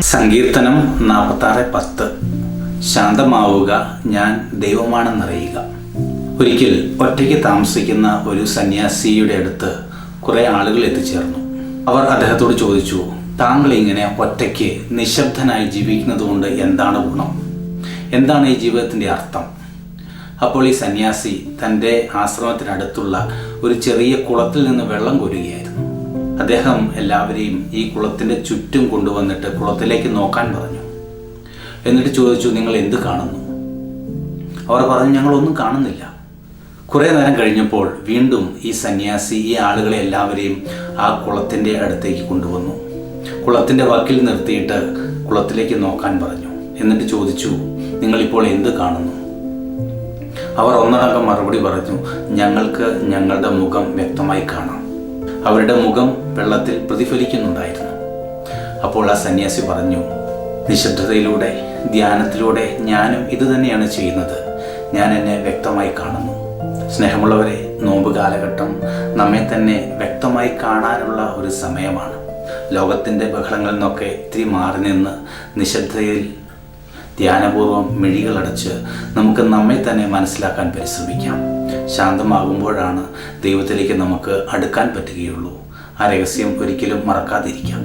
സങ്കീർത്തനം നാൽപ്പത്താറ് പത്ത്. ശാന്തമാവുക ഞാൻ ദൈവമാണെന്നറിയുക. ഒരിക്കൽ ഒറ്റയ്ക്ക് താമസിക്കുന്ന ഒരു സന്യാസിയുടെ അടുത്ത് കുറേ ആളുകൾ എത്തിച്ചേർന്നു. അവർ അദ്ദേഹത്തോട് ചോദിച്ചു താങ്കൾ ഇങ്ങനെ ഒറ്റയ്ക്ക് നിശബ്ദനായി ജീവിക്കുന്നത് കൊണ്ട് എന്താണ് ഗുണം? എന്താണ് ഈ ജീവിതത്തിന്റെ അർത്ഥം? അപ്പോൾ ഈ സന്യാസി തന്റെ ആശ്രമത്തിനടുത്തുള്ള ഒരു ചെറിയ കുളത്തിൽ നിന്ന് വെള്ളം കോരുകയായിരുന്നു. അദ്ദേഹം എല്ലാവരെയും ഈ കുളത്തിന്റെ ചുറ്റും കൊണ്ടുവന്നിട്ട് കുളത്തിലേക്ക് നോക്കാൻ പറഞ്ഞു. എന്നിട്ട് ചോദിച്ചു നിങ്ങൾ എന്ത് കാണുന്നു? അവർ പറഞ്ഞു ഞങ്ങളൊന്നും കാണുന്നില്ല. കുറേ നേരം കഴിഞ്ഞപ്പോൾ വീണ്ടും ഈ സന്യാസി ഈ ആളുകളെ എല്ലാവരെയും ആ കുളത്തിന്റെ അടുത്തേക്ക് കൊണ്ടുവന്നു. കുളത്തിന്റെ വക്കിൽ നിർത്തിയിട്ട് കുളത്തിലേക്ക് നോക്കാൻ പറഞ്ഞു. എന്നിട്ട് ചോദിച്ചു നിങ്ങളിപ്പോൾ എന്ത് കാണുന്നു? അവർ ഒന്നടങ്കം മറുപടി പറഞ്ഞു ഞങ്ങൾക്ക് ഞങ്ങളുടെ മുഖം വ്യക്തമായി കാണാം. അവരുടെ മുഖം വെള്ളത്തിൽ പ്രതിഫലിക്കുന്നുണ്ടായിരുന്നു. അപ്പോൾ ആ സന്യാസി പറഞ്ഞു നിശബ്ദതയിലൂടെ ധ്യാനത്തിലൂടെ ഞാനും ഇത് തന്നെയാണ് ചെയ്യുന്നത്. ഞാൻ എന്നെ വ്യക്തമായി കാണുന്നു. സ്നേഹമുള്ളവരെ നോമ്പ് കാലഘട്ടം നമ്മെ തന്നെ വ്യക്തമായി കാണാനുള്ള ഒരു സമയമാണ്. ലോകത്തിന്റെ ബഹളങ്ങളിൽ നിന്നൊക്കെ ഇത്തിരി മാറി നിന്ന് നിശബ്ദതയിൽ ധ്യാനപൂർവം മിഴികളടച്ച് നമുക്ക് നമ്മെ തന്നെ മനസ്സിലാക്കാൻ പരിശ്രമിക്കാം. ശാന്തമാകുമ്പോഴാണ് ദൈവത്തിലേക്ക് നമുക്ക് അടുക്കാൻ പറ്റുകയുള്ളൂ ആ രഹസ്യം ഒരിക്കലും മറക്കാതിരിക്കാം.